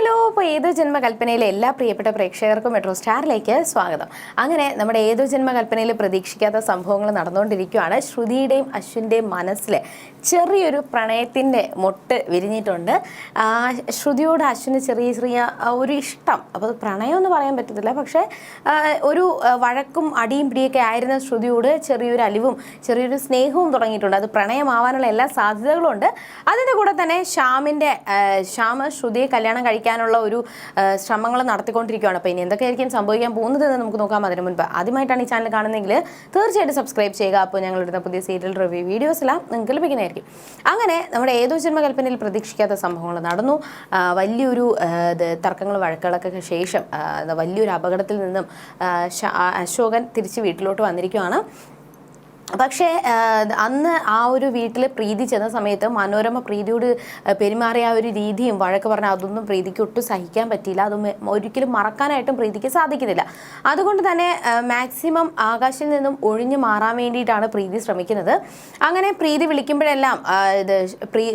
Hello അപ്പോൾ ഏതോ ജന്മകൽപ്പനയിലെ എല്ലാ പ്രിയപ്പെട്ട പ്രേക്ഷകർക്കും മെട്രോ സ്റ്റാറിലേക്ക് സ്വാഗതം. അങ്ങനെ നമ്മുടെ ഏതോ ജന്മകൽപ്പനയിൽ പ്രതീക്ഷിക്കാത്ത സംഭവങ്ങൾ നടന്നുകൊണ്ടിരിക്കുകയാണ്. ശ്രുതിയുടെയും അശ്വിന്റെയും മനസ്സിൽ ചെറിയൊരു പ്രണയത്തിന്റെ മൊട്ട് വിരിഞ്ഞിട്ടുണ്ട്. ശ്രുതിയോട് അശ്വിന് ചെറിയ ചെറിയ ഒരു ഇഷ്ടം. അപ്പോൾ പ്രണയം എന്ന് പറയാൻ പറ്റത്തില്ല. പക്ഷേ ഒരു വഴക്കും അടിയും പിടിയൊക്കെ ആയിരുന്ന ശ്രുതിയോട് ചെറിയൊരു അലിവും ചെറിയൊരു സ്നേഹവും തുടങ്ങിയിട്ടുണ്ട്. അത് പ്രണയമാവാനുള്ള എല്ലാ സാധ്യതകളും ഉണ്ട് അതിന്റെ കൂടെ തന്നെ ശ്യാമിന്റെ ശ്യാമ ശ്രുതിയെ കല്യാണം കഴിക്കാനുള്ള ഒരു ശ്രമങ്ങൾ നടത്തിക്കൊണ്ടിരിക്കുകയാണ്. അപ്പോൾ ഇനി എന്തൊക്കെയായിരിക്കും സംഭവിക്കാൻ പോകുന്നത് എന്ന് നമുക്ക് നോക്കാം അതിന് മുൻപ്. ആദ്യമായിട്ടാണ് ഈ ചാനൽ കാണുന്നതെങ്കിൽ തീർച്ചയായിട്ടും സബ്സ്ക്രൈബ് ചെയ്യുക. അപ്പോൾ ഞങ്ങൾ ഇടുന്ന പുതിയ സീരിയൽ റിവ്യൂ വീഡിയോസെല്ലാം നിങ്ങൾക്ക് ലഭിക്കുന്നതായിരിക്കും. അങ്ങനെ നമ്മുടെ ഏതോ ജന്മകൽപ്പനയിൽ പ്രതീക്ഷിക്കാത്ത സംഭവങ്ങൾ നടന്നു. വലിയൊരു തർക്കങ്ങൾ വഴക്കുകളൊക്കെ ശേഷം വലിയൊരു അപകടത്തിൽ നിന്നും അശോകൻ തിരിച്ച് വീട്ടിലോട്ട് വന്നിരിക്കുകയാണ്. പക്ഷേ അന്ന് ആ ഒരു വീട്ടിൽ പ്രീതി ചെന്ന സമയത്ത് മനോരമ പ്രീതിയോട് പെരുമാറിയ ആ ഒരു രീതിയും വഴക്ക് പറഞ്ഞ അതൊന്നും പ്രീതിക്ക് ഒട്ടും സഹിക്കാൻ പറ്റിയില്ല. അത് ഒരിക്കലും മറക്കാനായിട്ടും പ്രീതിക്ക് സാധിക്കുന്നില്ല. അതുകൊണ്ട് തന്നെ മാക്സിമം ആകാശിൽ നിന്നും ഒഴിഞ്ഞു മാറാൻ വേണ്ടിയിട്ടാണ് പ്രീതി ശ്രമിക്കുന്നത്. അങ്ങനെ പ്രീതി വിളിക്കുമ്പോഴെല്ലാം ഇത് പ്രീ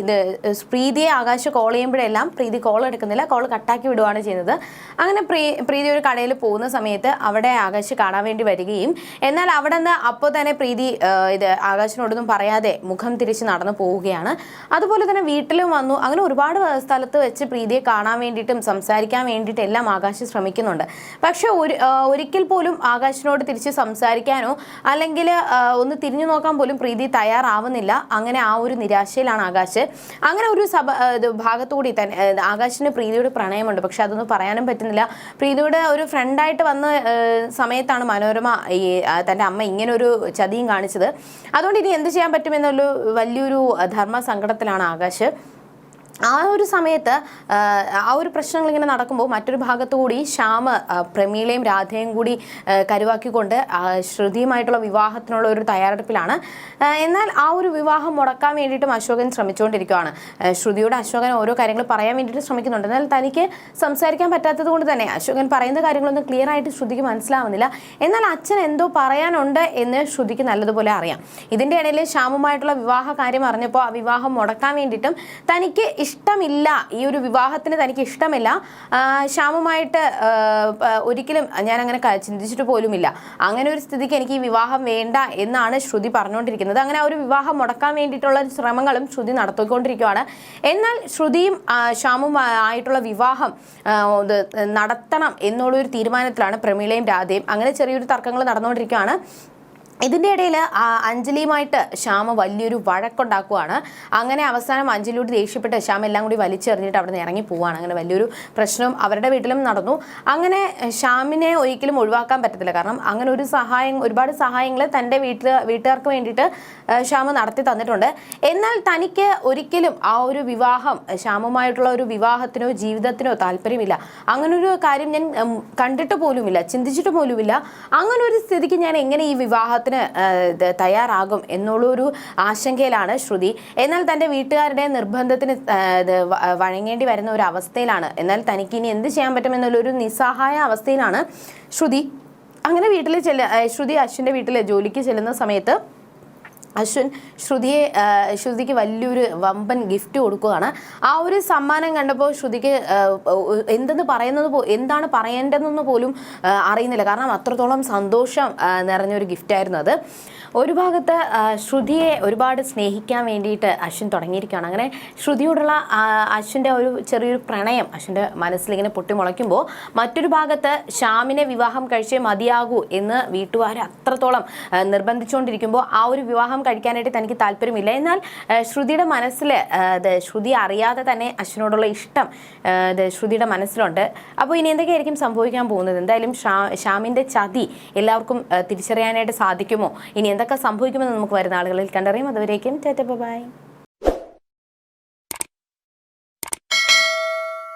പ്രീതിയെ ആകാശ് കോൾ ചെയ്യുമ്പോഴെല്ലാം പ്രീതി കോൾ എടുക്കുന്നില്ല. കോൾ കട്ടാക്കി വിടുകയാണ് ചെയ്യുന്നത്. അങ്ങനെ പ്രീ പ്രീതി ഒരു കടയിൽ പോകുന്ന സമയത്ത് അവിടെ ആകാശ് കാണാൻ വേണ്ടി വരികയും എന്നാൽ അവിടെ നിന്ന് അപ്പോൾ തന്നെ പ്രീതി ഇത് ആകാശിനോടൊന്നും പറയാതെ മുഖം തിരിച്ച് നടന്നു പോവുകയാണ്. അതുപോലെ തന്നെ വീട്ടിലും വന്നു. അങ്ങനെ ഒരുപാട് സ്ഥലത്ത് വെച്ച് പ്രീതിയെ കാണാൻ വേണ്ടിയിട്ടും സംസാരിക്കാൻ വേണ്ടിയിട്ടും എല്ലാം ആകാശ് ശ്രമിക്കുന്നുണ്ട്. പക്ഷെ ഒരു ഒരിക്കൽ പോലും ആകാശിനോട് തിരിച്ച് സംസാരിക്കാനോ അല്ലെങ്കിൽ ഒന്ന് തിരിഞ്ഞു നോക്കാൻ പോലും പ്രീതി തയ്യാറാവുന്നില്ല. അങ്ങനെ ആ ഒരു നിരാശയിലാണ് ആകാശ്. അങ്ങനെ ഒരു സഭ ഭാഗത്തുകൂടി തന്നെ ആകാശിന് പ്രീതിയുടെ പ്രണയമുണ്ട്. പക്ഷെ അതൊന്നും പറയാനും പറ്റുന്നില്ല. പ്രീതിയുടെ ഒരു ഫ്രണ്ടായിട്ട് വന്ന സമയത്താണ് മനോരമ ഈ തന്റെ അമ്മ ഇങ്ങനെ ഒരു ചതിയും കാണിച്ചത്. അതുകൊണ്ട് ഇനി എന്ത് ചെയ്യാൻ പറ്റുമെന്നുള്ള വലിയൊരു ധർമ്മ സങ്കടത്തിലാണ് ആകാശ്. ആ ഒരു സമയത്ത് ആ, ഒരു പ്രശ്നങ്ങൾ ഇങ്ങനെ നടക്കുമ്പോൾ മറ്റൊരു ഭാഗത്തുകൂടി കൂടി ശ്യാമ പ്രമീളയും രാധയും കൂടി കരുവാക്കിക്കൊണ്ട് ശ്രുതിയുമായിട്ടുള്ള വിവാഹത്തിനുള്ള ഒരു തയ്യാറെടുപ്പിലാണ്. എന്നാൽ ആ ഒരു വിവാഹം മുടക്കാൻ വേണ്ടിയിട്ടും അശോകൻ ശ്രമിച്ചുകൊണ്ടിരിക്കുകയാണ്. ശ്രുതിയോട് അശോകൻ ഓരോ കാര്യങ്ങൾ പറയാൻ വേണ്ടിയിട്ട് ശ്രമിക്കുന്നുണ്ട്. എന്നാൽ തനിക്ക് സംസാരിക്കാൻ പറ്റാത്തത് കൊണ്ട് തന്നെ അശോകൻ പറയുന്ന കാര്യങ്ങളൊന്നും ക്ലിയർ ആയിട്ട് ശ്രുതിക്ക് മനസ്സിലാവുന്നില്ല. എന്നാൽ അച്ഛൻ എന്തോ പറയാനുണ്ട് എന്ന് ശ്രുതിക്ക് നല്ലതുപോലെ അറിയാം. ഇതിന്റെ ഇടയിൽ ശ്യാമുമായിട്ടുള്ള വിവാഹ കാര്യം അറിഞ്ഞപ്പോൾ ആ വിവാഹം മുടക്കാൻ വേണ്ടിയിട്ടും തനിക്ക് ഇഷ്ടമില്ല. ഈ ഒരു വിവാഹത്തിന് തനിക്ക് ഇഷ്ടമില്ല. ശ്യാമുമായിട്ട് ഒരിക്കലും ഞാൻ അങ്ങനെ ചിന്തിച്ചിട്ട് പോലുമില്ല. അങ്ങനെ ഒരു സ്ഥിതിക്ക് എനിക്ക് ഈ വിവാഹം വേണ്ട എന്നാണ് ശ്രുതി പറഞ്ഞുകൊണ്ടിരിക്കുന്നത്. അങ്ങനെ ആ ഒരു വിവാഹം മുടക്കാൻ വേണ്ടിയിട്ടുള്ള ശ്രമങ്ങളും ശ്രുതി നടത്തിക്കൊണ്ടിരിക്കുകയാണ് എന്നാൽ ശ്രുതിയും ശ്യാമും ആയിട്ടുള്ള വിവാഹം നടത്തണം എന്നുള്ളൊരു തീരുമാനത്തിലാണ് പ്രമീളയും രാധയും. അങ്ങനെ ചെറിയൊരു തർക്കങ്ങൾ നടന്നുകൊണ്ടിരിക്കുകയാണ് ഇതിന്റെ ഇടയിൽ അഞ്ജലിയുമായിട്ട് ശ്യാമ വലിയൊരു വഴക്കുണ്ടാക്കുവാണ്. അങ്ങനെ അവസാനം അഞ്ജലിയോട് ദേഷ്യപ്പെട്ട് ശ്യാമ എല്ലാം കൂടി വലിച്ചെറിഞ്ഞിട്ട് അവിടെ നിന്ന് ഇറങ്ങി പോവാണ്. അങ്ങനെ വലിയൊരു പ്രശ്നം അവരുടെ വീട്ടിലും നടന്നു. അങ്ങനെ ശ്യാമിനെ ഒരിക്കലും ഒഴിവാക്കാൻ പറ്റത്തില്ല. കാരണം അങ്ങനെ ഒരു സഹായം ഒരുപാട് സഹായങ്ങൾ തന്റെ വീട്ടിൽ വീട്ടുകാർക്ക് വേണ്ടിയിട്ട് ശ്യാമ നടത്തി തന്നിട്ടുണ്ട്. എന്നാൽ തനിക്ക് ഒരിക്കലും ആ ഒരു വിവാഹം ശ്യാമുമായിട്ടുള്ള ഒരു വിവാഹത്തിനോ ജീവിതത്തിനോ താല്പര്യമില്ല. അങ്ങനൊരു കാര്യം ഞാൻ കണ്ടിട്ട് പോലുമില്ല ചിന്തിച്ചിട്ട് പോലുമില്ല. അങ്ങനെ ഒരു സ്ഥിതിക്ക് ഞാൻ എങ്ങനെ ഈ വിവാഹത്തിന് തയ്യാറാകും എന്നുള്ളൊരു ആശങ്കയിലാണ് ശ്രുതി. എന്നാൽ തന്റെ വീട്ടുകാരുടെ നിർബന്ധത്തിന് വഴങ്ങേണ്ടി വരുന്ന ഒരു അവസ്ഥയിലാണ്. എന്നാൽ തനിക്ക് ഇനി എന്ത് ചെയ്യാൻ പറ്റുമെന്നുള്ളൊരു നിസ്സഹായ അവസ്ഥയിലാണ് ശ്രുതി. അങ്ങനെ വീട്ടിൽ ചെല്ല ശ്രുതി അശ്വിന്റെ വീട്ടിൽ ജോലിക്ക് ചെല്ലുന്ന സമയത്ത് അശ്വിൻ ശ്രുതിയെ ശ്രുതിക്ക് വലിയൊരു വമ്പൻ ഗിഫ്റ്റ് കൊടുക്കുകയാണ്. ആ ഒരു സമ്മാനം കണ്ടപ്പോൾ ശ്രുതിക്ക് എന്തെന്ന് പറയുന്നത് പോ എന്താണ് പറയേണ്ടതെന്ന് പോലും അറിയുന്നില്ല. കാരണം അത്രത്തോളം സന്തോഷം നിറഞ്ഞൊരു ഗിഫ്റ്റായിരുന്നു അത്. ഒരു ഭാഗത്ത് ശ്രുതിയെ ഒരുപാട് സ്നേഹിക്കാൻ വേണ്ടിയിട്ട് അശ്വിൻ തുടങ്ങിയിരിക്കുകയാണ്. അങ്ങനെ ശ്രുതിയോടുള്ള അശ്വിന്റെ ഒരു ചെറിയൊരു പ്രണയം അശ്വിന്റെ മനസ്സിലിങ്ങനെ പൊട്ടിമുളയ്ക്കുമ്പോൾ മറ്റൊരു ഭാഗത്ത് ശ്യാമിനെ വിവാഹം കഴിച്ചേ മതിയാകൂ എന്ന് വീട്ടുകാർ അത്രത്തോളം നിർബന്ധിച്ചുകൊണ്ടിരിക്കുമ്പോൾ ആ ഒരു വിവാഹം കഴിക്കാനായിട്ട് തനിക്ക് താല്പര്യമില്ല. എന്നാൽ ശ്രുതിയുടെ മനസ്സിൽ അത് ശ്രുതി അറിയാതെ തന്നെ അശ്വിനോടുള്ള ഇഷ്ടം ഇത് ശ്രുതിയുടെ മനസ്സിലുണ്ട്. അപ്പോൾ ഇനി എന്തൊക്കെയായിരിക്കും സംഭവിക്കാൻ പോകുന്നത്? എന്തായാലും ഷാ ഷാമിന്റെ ചതി എല്ലാവർക്കും തിരിച്ചറിയാനായിട്ട് സാധിക്കുമോ? ഇനി എന്തൊക്കെ സംഭവിക്കുമെന്ന് നമുക്ക് വരുന്ന ആളുകളിൽ കണ്ടറിയും. അതുവരേക്കും ബൈ.